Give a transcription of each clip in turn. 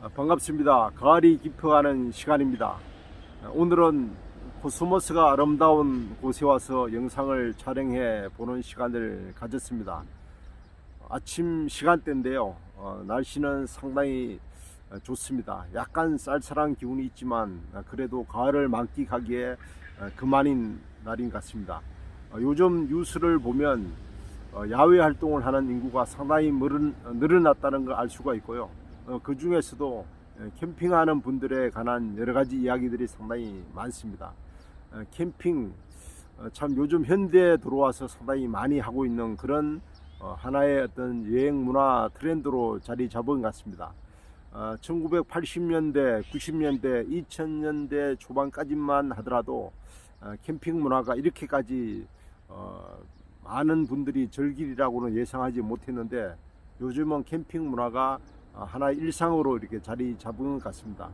아, 반갑습니다. 가을이 깊어가는 시간입니다. 아, 오늘은 코스모스가 아름다운 곳에 와서 영상을 촬영해 보는 시간을 가졌습니다. 아침 시간대인데요. 어, 날씨는 상당히 어, 좋습니다. 약간 쌀쌀한 기운이 있지만 아, 그래도 가을을 만끽하기에 어, 그만인 날인 것 같습니다. 어, 요즘 뉴스를 보면 어, 야외 활동을 하는 인구가 상당히 늘어났다는 걸 알 수가 있고요. 어, 그 중에서도 에, 캠핑하는 분들에 관한 여러 가지 이야기들이 상당히 많습니다. 어, 캠핑 어, 참 요즘 현대에 들어와서 상당히 많이 하고 있는 그런 어, 하나의 어떤 여행 문화 트렌드로 자리 잡은 것 같습니다. 어, 1980년대, 90년대, 2000년대 초반까지만 하더라도 어, 캠핑 문화가 이렇게까지 어, 많은 분들이 즐기리라고는 예상하지 못했는데 요즘은 캠핑 문화가 어, 하나의 일상으로 이렇게 자리 잡은 것 같습니다.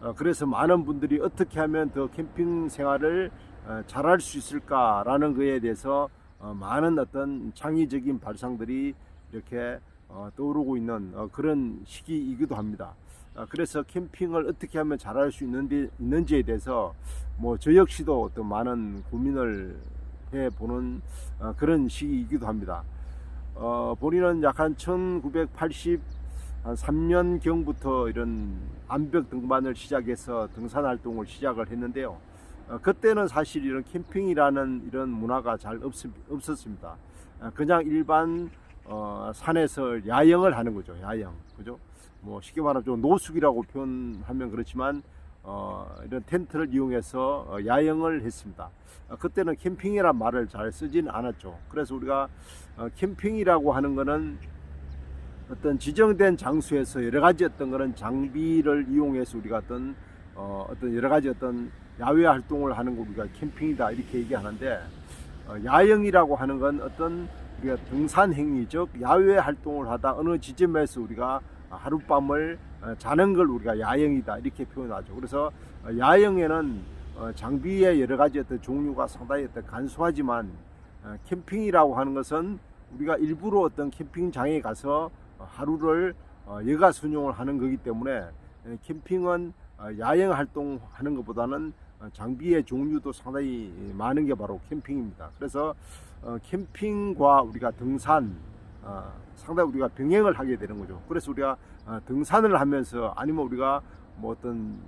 어, 그래서 많은 분들이 어떻게 하면 더 캠핑 생활을 어, 잘할 수 있을까라는 것에 대해서 어, 많은 어떤 창의적인 발상들이 이렇게 어, 떠오르고 있는 어, 그런 시기이기도 합니다. 어, 그래서 캠핑을 어떻게 하면 잘할 수 있는지, 있는지에 대해서 뭐 저 역시도 어떤 많은 고민을 해 보는 어, 그런 시기이기도 합니다. 어, 본인은 약 한 1980 한 3년 경부터 이런 암벽 등반을 시작해서 등산 활동을 시작을 했는데요. 어, 그때는 사실 이런 캠핑이라는 이런 문화가 잘 없, 없었습니다. 어, 그냥 일반 어, 산에서 야영을 하는 거죠. 야영. 그죠? 뭐 쉽게 말하면 좀 노숙이라고 표현하면 그렇지만 어, 이런 텐트를 이용해서 어, 야영을 했습니다. 어, 그때는 캠핑이란 말을 잘 쓰지는 않았죠. 그래서 우리가 어, 캠핑이라고 하는 거는 어떤 지정된 장소에서 여러 가지 어떤 그런 장비를 이용해서 우리가 어떤 어, 어떤 여러 가지 어떤 야외 활동을 하는 거 우리가 캠핑이다 이렇게 얘기하는데 어, 야영이라고 하는 건 어떤 우리가 등산 행위 즉 야외 활동을 하다 어느 지점에서 우리가 하룻밤을 어, 자는 걸 우리가 야영이다 이렇게 표현하죠. 그래서 어, 야영에는 어, 장비의 여러 가지 어떤 종류가 상당히 어떤 간소하지만 어, 캠핑이라고 하는 것은 우리가 일부러 어떤 캠핑장에 가서 어, 하루를 어, 여가 순용을 하는 거기 때문에 에, 캠핑은 어, 야영 활동하는 것보다는 어, 장비의 종류도 상당히 많은 게 바로 캠핑입니다. 그래서 어, 캠핑과 우리가 등산 어, 상당히 우리가 병행을 하게 되는 거죠. 그래서 우리가 어, 등산을 하면서 아니면 우리가 뭐 어떤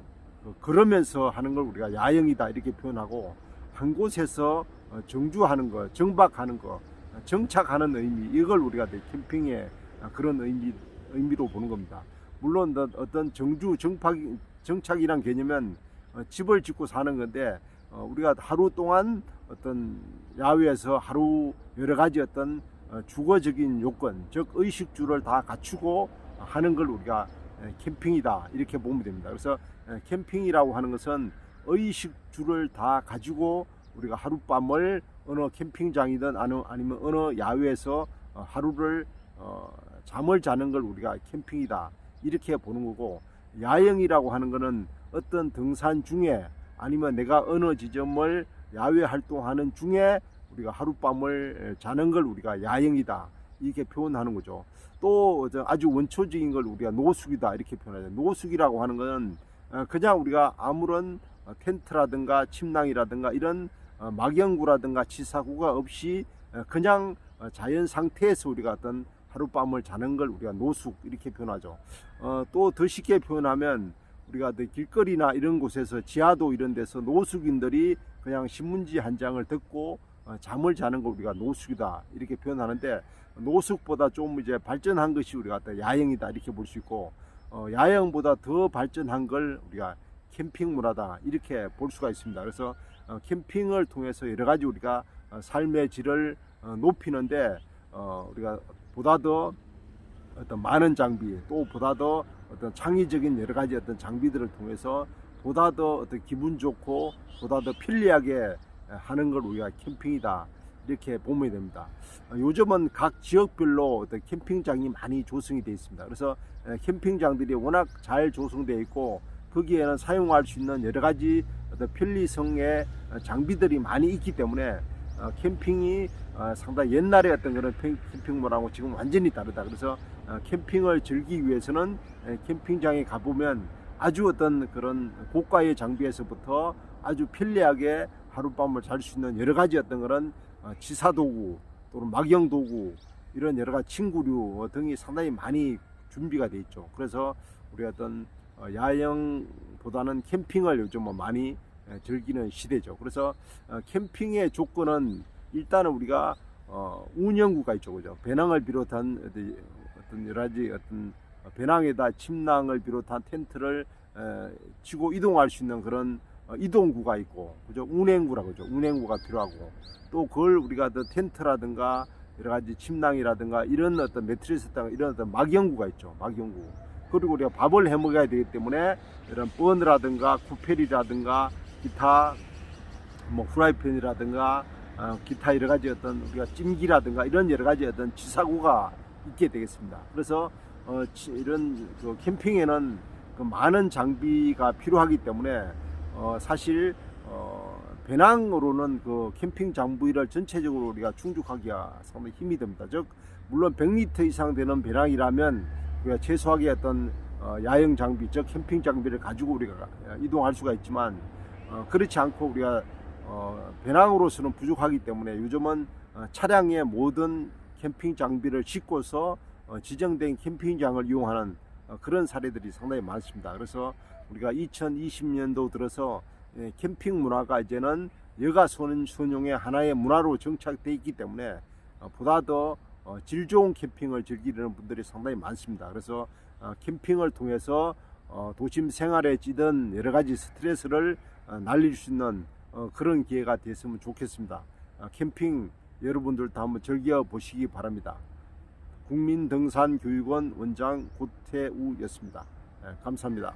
그 걸으면서 하는 걸 우리가 야영이다 이렇게 표현하고 한 곳에서 어, 정주하는 거, 정박하는 거, 어, 정착하는 의미 이걸 우리가 어, 그런 의미 의미로 보는 겁니다. 물론 어- 어떤 정주 정박 정착이란 개념은 어, 집을 짓고 사는 건데 어, 우리가 하루 동안 어떤 야외에서 하루 여러 가지 어떤 어, 주거적인 요건, 즉 의식주를 다 갖추고 하는 걸 우리가 에, 캠핑이다 이렇게 보면 됩니다. 그래서 에, 캠핑이라고 하는 것은 의식주를 다 가지고 우리가 하룻밤을 어느 캠핑장이든 아니- 아니면 어느 야외에서 어, 하루를 어, 잠을 자는 걸 우리가 캠핑이다 이렇게 보는 거고 야영이라고 하는 거는 어떤 등산 중에 아니면 내가 어느 지점을 야외 활동하는 중에 우리가 하룻밤을 자는 걸 우리가 야영이다 이렇게 표현하는 거죠. 또 아주 원초적인 걸 우리가 노숙이다 이렇게 표현하죠. 노숙이라고 하는 것은 어, 그냥 우리가 아무런 어, 텐트라든가 침낭이라든가 이런 어, 막영구라든가 치사구가 없이 어, 그냥 어, 자연 상태에서 우리가 어떤 하룻밤을 자는 걸 우리가 노숙 이렇게 표현하죠. 어, 또 더 쉽게 표현하면 우리가 그 길거리나 이런 곳에서 지하도 이런 데서 노숙인들이 그냥 신문지 한 장을 듣고 어, 잠을 자는 거 우리가 노숙이다 이렇게 표현하는데 노숙보다 좀 이제 발전한 것이 우리가 또 야영이다 이렇게 볼 수 있고 어, 야영보다 더 발전한 걸 우리가 캠핑 문화다 이렇게 볼 수가 있습니다. 그래서 어, 캠핑을 통해서 여러 가지 우리가 어, 삶의 질을 어, 높이는데 어, 우리가 보다 더 어떤 많은 장비 또 보다 더 어떤 창의적인 여러 가지 어떤 장비들을 통해서 보다 더 어떤 기분 좋고 보다 더 편리하게 하는 걸 우리가 캠핑이다 이렇게 보면 됩니다. 어, 요즘은 각 지역별로 어떤 캠핑장이 많이 조성이 되어 있습니다. 그래서 에, 캠핑장들이 워낙 잘 조성되어 있고 거기에는 사용할 수 있는 여러 가지 어떤 편리성의 어, 장비들이 많이 있기 때문에 어, 캠핑이 어, 상당히 옛날에 어떤 그런 캠- 캠핑 문화하고 지금 완전히 다르다. 그래서 어, 캠핑을 즐기기 위해서는 에, 캠핑장에 가보면 아주 어떤 그런 고가의 장비에서부터 아주 편리하게 하룻밤을 잘 수 있는 여러 가지 어떤 그런 어, 지사 도구 또는 막영 도구 이런 여러 가지 친구류 등이 상당히 많이 준비가 돼 있죠. 그래서 우리 어떤 어, 야영보다는 캠핑을 요즘 뭐 많이 에, 즐기는 시대죠. 그래서 어, 캠핑의 조건은 일단은 우리가 어, 운영구가 있죠, 그죠? 배낭을 비롯한 어떤- 여러 가지 어떤 배낭에다 침낭을 비롯한 텐트를 에, 치고 이동할 수 있는 그런 어, 이동구가 있고, 그죠? 운행구라 그죠? 운행구가 필요하고, 또 그걸 우리가 더 텐트라든가 여러 가지 침낭이라든가 이런 어떤 매트리스 등 이런 어떤 막영구가 있죠, 막영구. 그리고 우리가 밥을 해 먹어야 되기 때문에 이런 버너라든가 쿠펠이라든가 기타 뭐 후라이팬이라든가 어, 기타 여러 가지 어떤 우리가 찜기라든가 이런 여러 가지 어떤 지사구가 있게 되겠습니다. 그래서 어, 치- 이런 그 캠핑에는 그 많은 장비가 필요하기 때문에 어, 사실 어, 배낭으로는 그 캠핑 장비를 전체적으로 우리가 충족하기가 상당히 힘이 듭니다. 즉 물론 100리터 이상 되는 배낭이라면 우리가 최소하게 어떤 어, 야영 장비, 즉 캠핑 장비를 가지고 우리가 이동할 수가 있지만 어, 그렇지 않고 우리가 어, 배낭으로서는 부족하기 때문에 요즘은 어, 차량의 모든 캠핑 장비를 싣고서 어, 지정된 캠핑장을 이용하는 어, 그런 사례들이 상당히 많습니다. 그래서 우리가 2020년도 들어서 예, 캠핑 문화가 이제는 여가 손- 손용의 하나의 문화로 정착되어 있기 때문에 어, 보다 더 어, 질 좋은 캠핑을 즐기려는 분들이 상당히 많습니다. 그래서 어, 캠핑을 통해서 어, 도심 생활에 찌든 여러 가지 스트레스를 어, 날릴 수 있는 어, 그런 기회가 됐으면 좋겠습니다. 어, 캠핑 여러분들도 한번 즐겨 보시기 바랍니다. 국민등산교육원 원장 고태우였습니다. 예, 감사합니다.